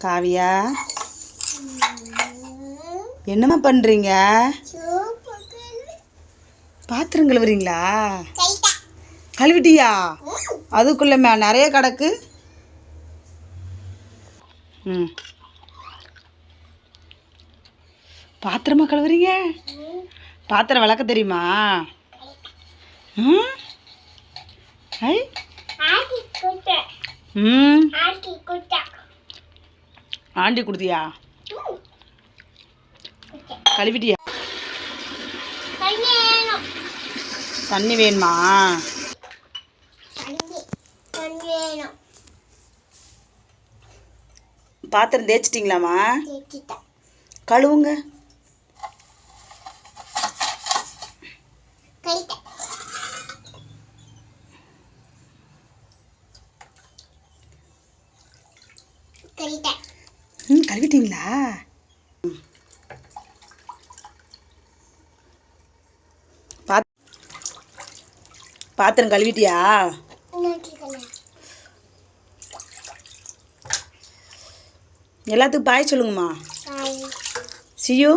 காவியா? என்னம்மா பண்ணுறீங்க பாத்திரம் கழுவுறீங்களா? கழுவிட்டியா? அதுக்குள்ள நிறைய கிடக்கு. ம். பாத்திரமா கழுவுறீங்க? பாத்திரம் விளக்க தெரியுமா? ம். ஐ. ம். ஆண்டி கொடுத்தியா? கழுவிட்டியா? தண்ணி வேணுமா? பாத்திரம் தேய்ச்சிட்டிங்களாம்மா? கழுவுங்க. ம் கழுவிட்டீங்களா. பாத் பாத்திரம் கழுவிட்டியா? எல்லாத்துக்கும் பாய் சொல்லுங்கம்மா. சியூ